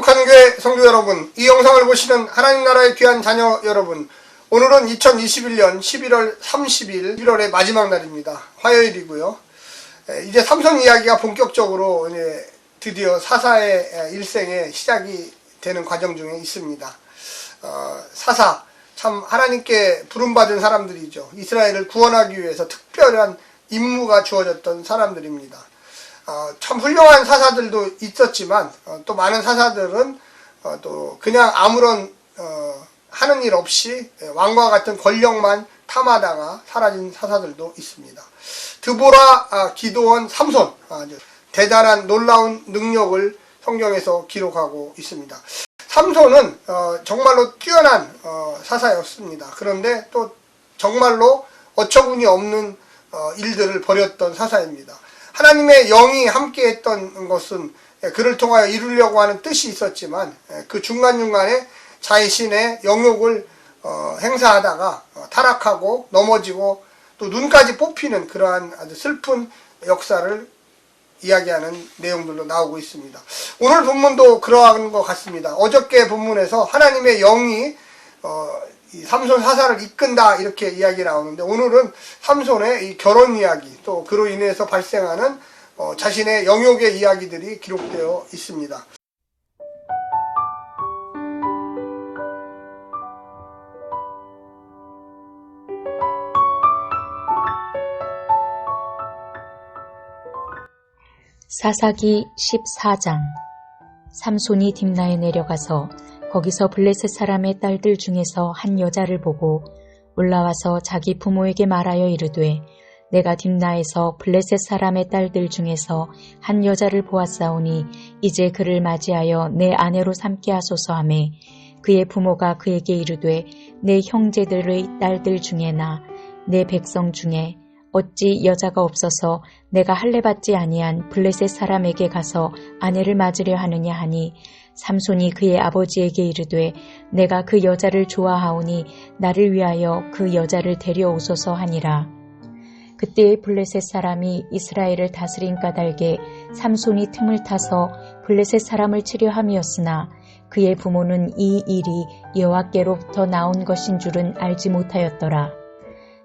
행복한 교회 성도 여러분, 이 영상을 보시는 하나님 나라의 귀한 자녀 여러분, 오늘은 2021년 11월 30일, 11월의 마지막 날입니다. 화요일이고요. 에, 이제 삼성 이야기가 본격적으로 이제 드디어 사사의 에, 일생의 시작이 되는 과정 중에 있습니다. 어, 사사, 참 하나님께 부름받은 사람들이죠. 이스라엘을 구원하기 위해서 특별한 임무가 주어졌던 사람들입니다. 어, 참 훌륭한 사사들도 있었지만 어, 또 많은 사사들은 어, 또 그냥 아무런 어, 하는 일 없이 예, 왕과 같은 권력만 탐하다가 사라진 사사들도 있습니다. 드보라, 아, 기도원, 삼손 아주 대단한 놀라운 능력을 성경에서 기록하고 있습니다. 삼손은 어, 정말로 뛰어난 어, 사사였습니다. 그런데 또 정말로 어처구니 없는 어, 일들을 벌였던 사사입니다. 하나님의 영이 함께했던 것은 예, 그를 통하여 이루려고 하는 뜻이 있었지만 예, 그 중간중간에 자신의 영역을 어, 행사하다가 어, 타락하고 넘어지고 또 눈까지 뽑히는 그러한 아주 슬픈 역사를 이야기하는 내용들도 나오고 있습니다. 오늘 본문도 그러한 것 같습니다. 어저께 본문에서 하나님의 영이 어, 이 삼손 사사를 이끈다 이렇게 이야기 나오는데 오늘은 삼손의 이 결혼 이야기 또 그로 인해서 발생하는 어, 자신의 영역의 이야기들이 기록되어 있습니다. 사사기 14장 삼손이 딥나에 내려가서 거기서 블레셋 사람의 딸들 중에서 한 여자를 보고 올라와서 자기 부모에게 말하여 이르되 내가 딥나에서 블레셋 사람의 딸들 중에서 한 여자를 보았사오니 이제 그를 맞이하여 내 아내로 삼게 하소서 하매 그의 부모가 그에게 이르되 내 형제들의 딸들 중에 나 내 백성 중에 어찌 여자가 없어서 내가 할례 받지 아니한 블레셋 사람에게 가서 아내를 맞으려 하느냐 하니 삼손이 그의 아버지에게 이르되 내가 그 여자를 좋아하오니 나를 위하여 그 여자를 데려오소서 하니라. 그때의 블레셋 사람이 이스라엘을 다스린 까닭에 삼손이 틈을 타서 블레셋 사람을 치려 함이었으나 그의 부모는 이 일이 여호와께로부터 나온 것인 줄은 알지 못하였더라.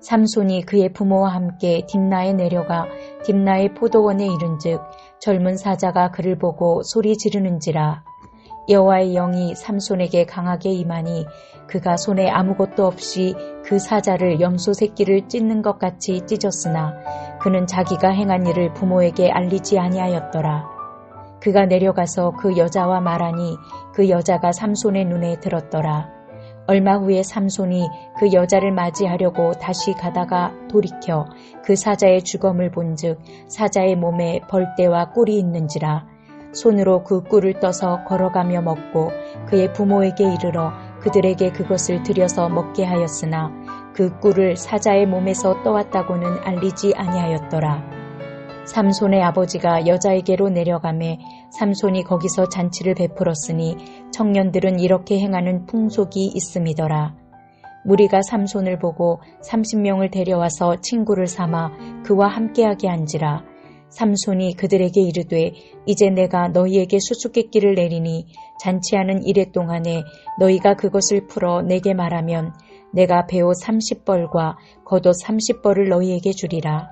삼손이 그의 부모와 함께 딥나에 내려가 딥나의 포도원에 이른즉 젊은 사자가 그를 보고 소리 지르는지라 여호와의 영이 삼손에게 강하게 임하니 그가 손에 아무것도 없이 그 사자를 염소 새끼를 찢는 것 같이 찢었으나 그는 자기가 행한 일을 부모에게 알리지 아니하였더라. 그가 내려가서 그 여자와 말하니 그 여자가 삼손의 눈에 들었더라. 얼마 후에 삼손이 그 여자를 맞이하려고 다시 가다가 돌이켜 그 사자의 주검을 본즉 사자의 몸에 벌떼와 꿀이 있는지라 손으로 그 꿀을 떠서 걸어가며 먹고 그의 부모에게 이르러 그들에게 그것을 들여서 먹게 하였으나 그 꿀을 사자의 몸에서 떠왔다고는 알리지 아니하였더라. 삼손의 아버지가 여자에게로 내려가매 삼손이 거기서 잔치를 베풀었으니 청년들은 이렇게 행하는 풍속이 있음이더라. 무리가 삼손을 보고 30명을 데려와서 친구를 삼아 그와 함께하게 한지라. 삼손이 그들에게 이르되 이제 내가 너희에게 수수께끼를 내리니 잔치하는 이래 동안에 너희가 그것을 풀어 내게 말하면 내가 배옷 30벌과 겉옷 30벌을 너희에게 주리라.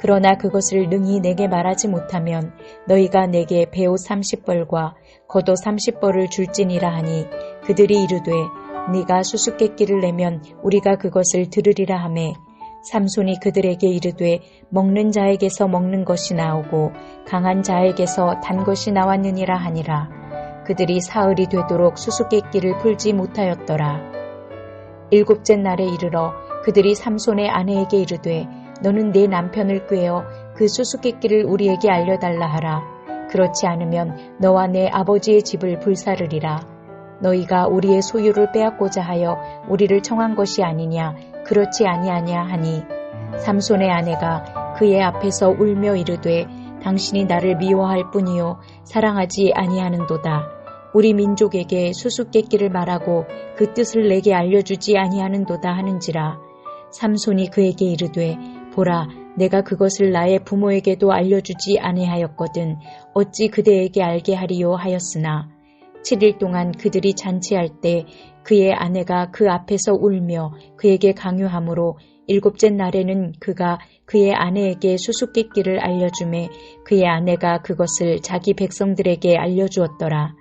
그러나 그것을 능히 내게 말하지 못하면 너희가 내게 배옷 30벌과 겉옷 30벌을 줄지니라 하니 그들이 이르되 네가 수수께끼를 내면 우리가 그것을 들으리라 하매 삼손이 그들에게 이르되 먹는 자에게서 먹는 것이 나오고 강한 자에게서 단 것이 나왔느니라 하니라 그들이 사흘이 되도록 수수께끼를 풀지 못하였더라 일곱째 날에 이르러 그들이 삼손의 아내에게 이르되 너는 내 남편을 꾀어 그 수수께끼를 우리에게 알려달라 하라. 그렇지 않으면 너와 내 아버지의 집을 불사르리라. 너희가 우리의 소유를 빼앗고자 하여 우리를 청한 것이 아니냐. 그렇지 아니하냐 하니 삼손의 아내가 그의 앞에서 울며 이르되 당신이 나를 미워할 뿐이요 사랑하지 아니하는도다. 우리 민족에게 수수께끼를 말하고 그 뜻을 내게 알려주지 아니하는도다 하는지라. 삼손이 그에게 이르되 보라 내가 그것을 나의 부모에게도 알려주지 아니하였거든 어찌 그대에게 알게 하리요 하였으나 7일 동안 그들이 잔치할 때 그의 아내가 그 앞에서 울며 그에게 강요하므로 일곱째 날에는 그가 그의 아내에게 수수께끼를 알려주매 그의 아내가 그것을 자기 백성들에게 알려주었더라.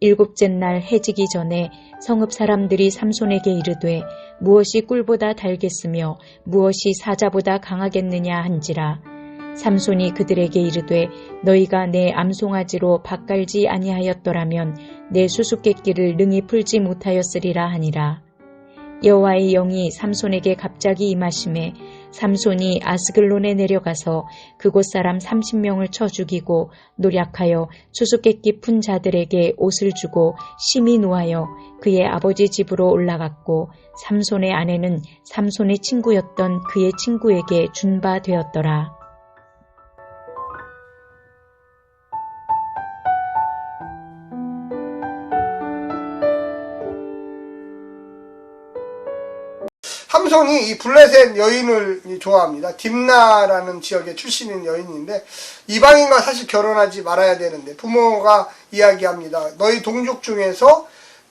일곱째 날 해지기 전에 성읍 사람들이 삼손에게 이르되 무엇이 꿀보다 달겠으며 무엇이 사자보다 강하겠느냐 한지라. 삼손이 그들에게 이르되 너희가 내 암송아지로 밭갈지 아니하였더라면 내 수수께끼를 능히 풀지 못하였으리라 하니라. 여호와의 영이 삼손에게 갑자기 임하심에 삼손이 아스글론에 내려가서 그곳 사람 30명을 쳐 죽이고 노력하여 수수께끼 푼 자들에게 옷을 주고 심히 노하여 그의 아버지 집으로 올라갔고 삼손의 아내는 삼손의 친구였던 그의 친구에게 준바 되었더라. 삼손이 이 블레셋 여인을 좋아합니다. 딥나라는 지역의 출신인 여인인데 이방인과 사실 결혼하지 말아야 되는데 부모가 이야기합니다. 너희 동족 중에서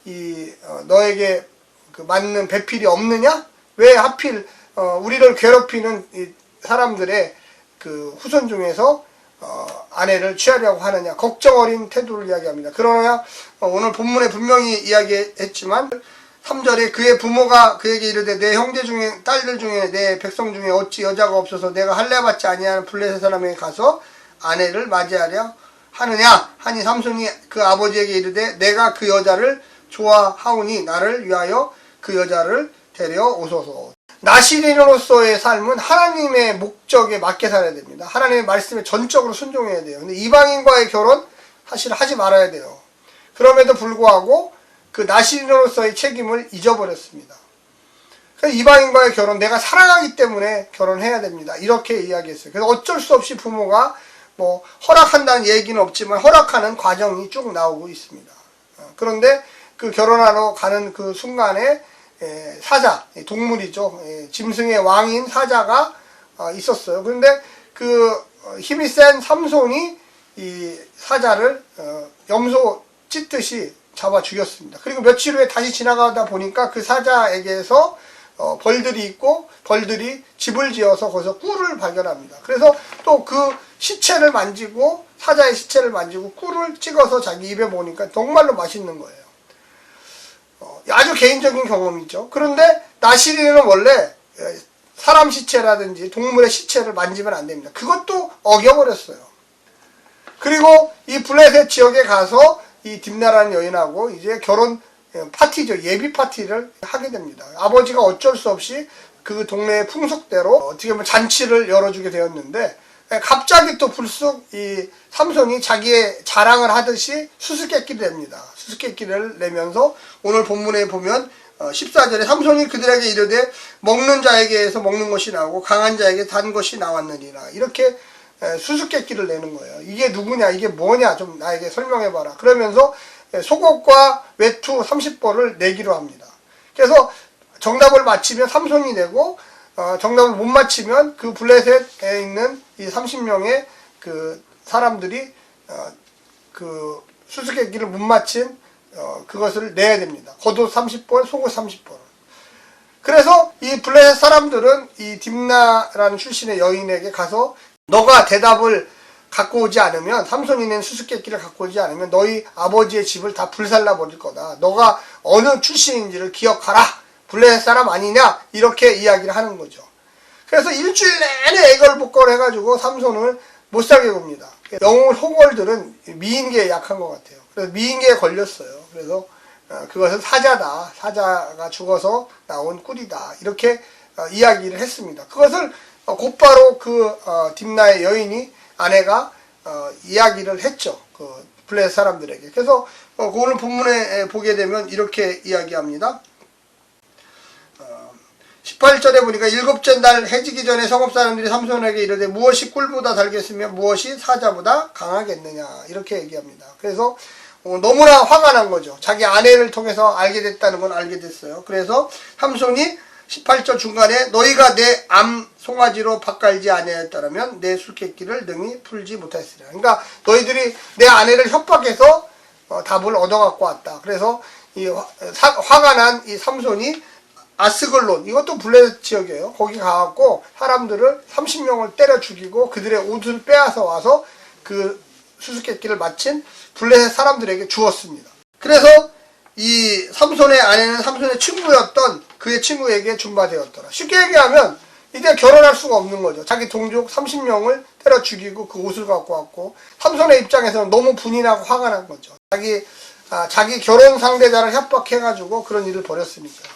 이 어, 너에게 그 맞는 배필이 없느냐? 왜 하필 어, 우리를 괴롭히는 이 사람들의 그 후손 중에서 어, 아내를 취하려고 하느냐 걱정 어린 태도를 이야기합니다. 그러나 어, 오늘 본문에 분명히 이야기했지만 3절에 그의 부모가 그에게 이르되 내 형제 중에 딸들 중에 내 백성 중에 어찌 여자가 없어서 내가 할례 받지 아니하는 블레셋 사람에게 가서 아내를 맞이하려 하느냐 하니 삼손이 그 아버지에게 이르되 내가 그 여자를 좋아하오니 나를 위하여 그 여자를 데려오소서 나시린으로서의 삶은 하나님의 목적에 맞게 살아야 됩니다. 하나님의 말씀에 전적으로 순종해야 돼요. 근데 이방인과의 결혼 사실 하지 말아야 돼요. 그럼에도 불구하고 그 나시린으로서의 책임을 잊어버렸습니다. 이방인과의 결혼 내가 사랑하기 때문에 결혼해야 됩니다. 이렇게 이야기했어요. 그래서 어쩔 수 없이 부모가 뭐 허락한다는 얘기는 없지만 허락하는 과정이 쭉 나오고 있습니다. 어, 그런데 그 결혼하러 가는 그 순간에 에, 사자, 동물이죠. 에, 짐승의 왕인 사자가 어, 있었어요. 그런데 그 어, 힘이 센 삼손이 이 사자를 어, 염소 찢듯이 잡아 죽였습니다. 그리고 며칠 후에 다시 지나가다 보니까 그 사자에게서 어, 벌들이 있고 벌들이 집을 지어서 거기서 꿀을 발견합니다. 그래서 또 그 시체를 만지고 사자의 시체를 만지고 꿀을 찍어서 자기 입에 먹으니까 정말로 맛있는 거예요. 어, 아주 개인적인 경험이죠. 그런데 나시리는 원래 에, 사람 시체라든지 동물의 시체를 만지면 안 됩니다. 그것도 어겨버렸어요. 그리고 이 블레셋 지역에 가서 이 딥나라는 여인하고 이제 결혼 예, 파티죠. 예비 파티를 하게 됩니다. 아버지가 어쩔 수 없이 그 동네의 풍속대로 어떻게 보면 잔치를 열어주게 되었는데 예, 갑자기 또 불쑥 이 삼손이 자기의 자랑을 하듯이 수수께끼를 냅니다. 수수께끼를 내면서 오늘 본문에 보면 어, 14절에 삼손이 그들에게 이르되 먹는 자에게서 먹는 것이 나오고 강한 자에게 단 것이 나왔느니라 이렇게 에, 수수께끼를 내는 거예요. 이게 누구냐 이게 뭐냐 좀 나에게 설명해봐라. 그러면서 에, 속옷과 외투 30벌을 내기로 합니다. 그래서 정답을 맞히면 삼손이 내고 어, 정답을 못 맞히면 그 블레셋에 있는 이 30명의 그 사람들이 어, 그 수수께끼를 못 맞힌 어, 그것을 내야 됩니다. 겉옷 30벌, 속옷 30벌. 그래서 이 블레셋 사람들은 이 딥나라는 출신의 여인에게 가서 너가 대답을 갖고 오지 않으면 삼손이 낸 수수께끼를 갖고 오지 않으면 너희 아버지의 집을 다 불살라 버릴 거다. 너가 어느 출신인지를 기억하라. 블레셋 사람 아니냐? 이렇게 이야기를 하는 거죠. 그래서 일주일 내내 애걸복걸 해가지고 삼손을 못 살게 봅니다. 영웅 호걸들은 미인계에 약한 것 같아요. 그래서 미인계에 걸렸어요. 그래서 어, 그것은 사자다. 사자가 죽어서 나온 꿀이다. 이렇게 어, 이야기를 했습니다. 그것을 어, 곧바로 그 어, 딥나의 여인이 아내가 어, 이야기를 했죠. 그 블레셋 사람들에게. 그래서 어, 그 오늘 본문에 보게 되면 이렇게 이야기합니다. 18절에 보니까 일곱째 날 해지기 전에 성읍 사람들이 삼손에게 이르되 무엇이 꿀보다 달겠으며 무엇이 사자보다 강하겠느냐 이렇게 얘기합니다. 그래서 어, 너무나 화가 난 거죠. 자기 아내를 통해서 알게 됐다는 건 알게 됐어요. 그래서 삼손이 18절 중간에 너희가 내 암 송아지로 밭갈지 아니하였다면 내 술객기를 능히 풀지 못하였으리라. 그러니까 너희들이 내 아내를 협박해서 어, 답을 얻어갖고 왔다. 그래서 이 화, 사- 화가 난 이 삼손이 아스글론 이것도 블레셋 지역이에요. 거기 가갖고 사람들을 30명을 때려 죽이고 그들의 옷을 빼앗아 와서 그 수수께끼를 마친 블레셋 사람들에게 주었습니다. 그래서 이 삼손의 아내는 삼손의 친구였던 그의 친구에게 준바되었더라. 쉽게 얘기하면 이제 결혼할 수가 없는 거죠. 자기 동족 30명을 때려 죽이고 그 옷을 갖고 왔고 삼손의 입장에서는 너무 분이 나고 화가 난 거죠. 자기 아, 자기 결혼 상대자를 협박해가지고 그런 일을 벌였으니까.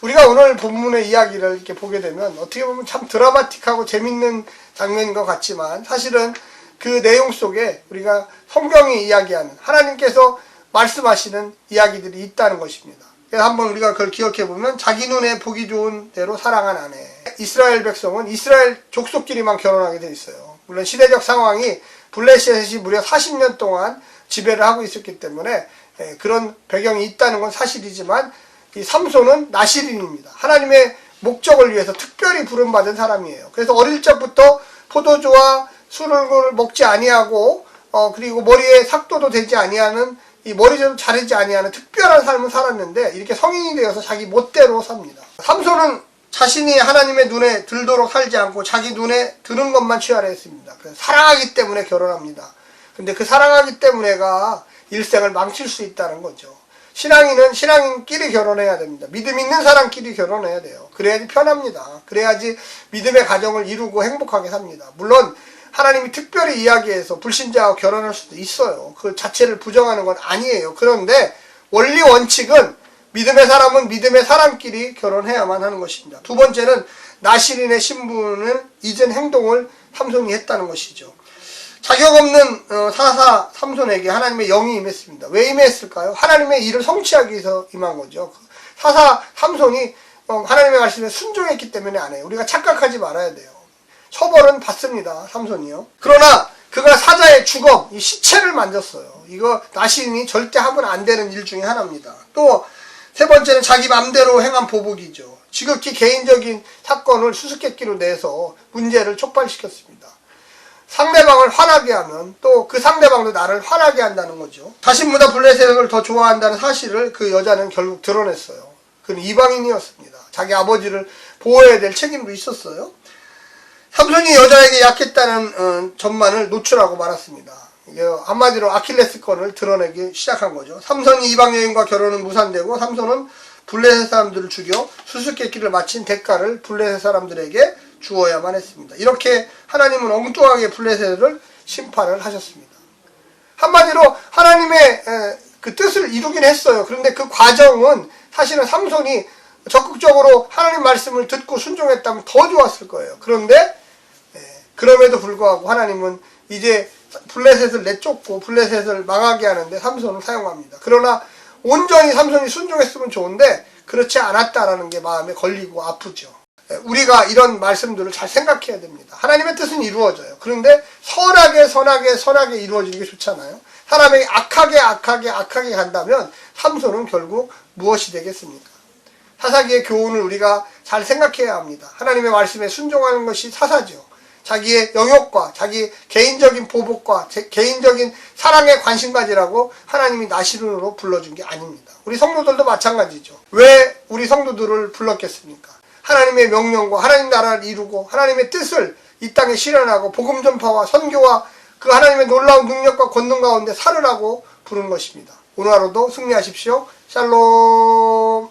우리가 오늘 본문의 이야기를 이렇게 보게 되면 어떻게 보면 참 드라마틱하고 재밌는 장면인 것 같지만 사실은 그 내용 속에 우리가 성경이 이야기하는 하나님께서 말씀하시는 이야기들이 있다는 것입니다. 그래서 한번 우리가 그걸 기억해 보면 자기 눈에 보기 좋은 대로 사랑한 아내. 이스라엘 백성은 이스라엘 족속끼리만 결혼하게 돼 있어요. 물론 시대적 상황이 블레셋이 무려 40년 동안 지배를 하고 있었기 때문에 예, 그런 배경이 있다는 건 사실이지만 이 삼손은 나시린입니다. 하나님의 목적을 위해서 특별히 부름받은 사람이에요. 그래서 어릴 적부터 포도주와 술을 먹지 아니하고 어 그리고 머리에 삭도도 되지 아니하는 이 머리도 자르지 아니하는 특별한 삶을 살았는데 이렇게 성인이 되어서 자기 멋대로 삽니다. 삼손은 자신이 하나님의 눈에 들도록 살지 않고 자기 눈에 드는 것만 취하려 했습니다. 그래서 사랑하기 때문에 결혼합니다. 근데 그 사랑하기 때문에가 일생을 망칠 수 있다는 거죠. 신앙인은 신앙인끼리 결혼해야 됩니다. 믿음 있는 사람끼리 결혼해야 돼요. 그래야지 편합니다. 그래야지 믿음의 가정을 이루고 행복하게 삽니다. 물론 하나님이 특별히 이야기해서 불신자와 결혼할 수도 있어요. 그 자체를 부정하는 건 아니에요. 그런데 원리 원칙은 믿음의 사람은 믿음의 사람끼리 결혼해야만 하는 것입니다. 두 번째는 나시린의 신분을 잊은 행동을 삼손이 했다는 것이죠. 자격 없는 어, 사사 삼손에게 하나님의 영이 임했습니다. 왜 임했을까요? 하나님의 일을 성취하기 위해서 임한 거죠. 그 사사 삼손이 어, 하나님의 말씀에 순종했기 때문에 안 해요. 우리가 착각하지 말아야 돼요. 처벌은 받습니다. 삼손이요. 그러나 그가 사자의 주검, 이 시체를 만졌어요. 이거 나신이 절대 하면 안 되는 일 중에 하나입니다. 또 세 번째는 자기 맘대로 행한 보복이죠. 지극히 개인적인 사건을 수수께끼로 내서 문제를 촉발시켰습니다. 상대방을 화나게 하면 또 그 상대방도 나를 화나게 한다는 거죠. 자신보다 블레셋을 더 좋아한다는 사실을 그 여자는 결국 드러냈어요. 그는 이방인이었습니다. 자기 아버지를 보호해야 될 책임도 있었어요. 삼손이 여자에게 약했다는 어, 전만을 노출하고 말았습니다. 이게 한마디로 아킬레스건을 드러내기 시작한 거죠. 삼손이 이방 여인과 결혼은 무산되고 삼손은 블레셋 사람들을 죽여 수수께끼를 마친 대가를 블레셋 사람들에게 주어야만 했습니다. 이렇게 하나님은 엉뚱하게 블레셋을 심판을 하셨습니다. 한마디로 하나님의 에, 그 뜻을 이루긴 했어요. 그런데 그 과정은 사실은 삼손이 적극적으로 하나님 말씀을 듣고 순종했다면 더 좋았을 거예요. 그런데 예, 그럼에도 불구하고 하나님은 이제 블레셋을 내쫓고 블레셋을 망하게 하는데 삼손을 사용합니다. 그러나 온전히 삼손이 순종했으면 좋은데 그렇지 않았다라는 게 마음에 걸리고 아프죠. 예, 우리가 이런 말씀들을 잘 생각해야 됩니다. 하나님의 뜻은 이루어져요. 그런데 선하게 선하게 선하게 이루어지는 게 좋잖아요. 사람에게 악하게 악하게 악하게 간다면 삼손은 결국 무엇이 되겠습니까? 사사기의 교훈을 우리가 잘 생각해야 합니다. 하나님의 말씀에 순종하는 것이 사사죠. 자기의 영역과 자기 개인적인 보복과 제- 개인적인 사랑에 관심 가지라고 하나님이 나시른으로 불러준 게 아닙니다. 우리 성도들도 마찬가지죠. 왜 우리 성도들을 불렀겠습니까? 하나님의 명령과 하나님 나라를 이루고 하나님의 뜻을 이 땅에 실현하고 복음 전파와 선교와 그 하나님의 놀라운 능력과 권능 가운데 살으라고 부른 것입니다. 오늘 하루도 승리하십시오. 샬롬.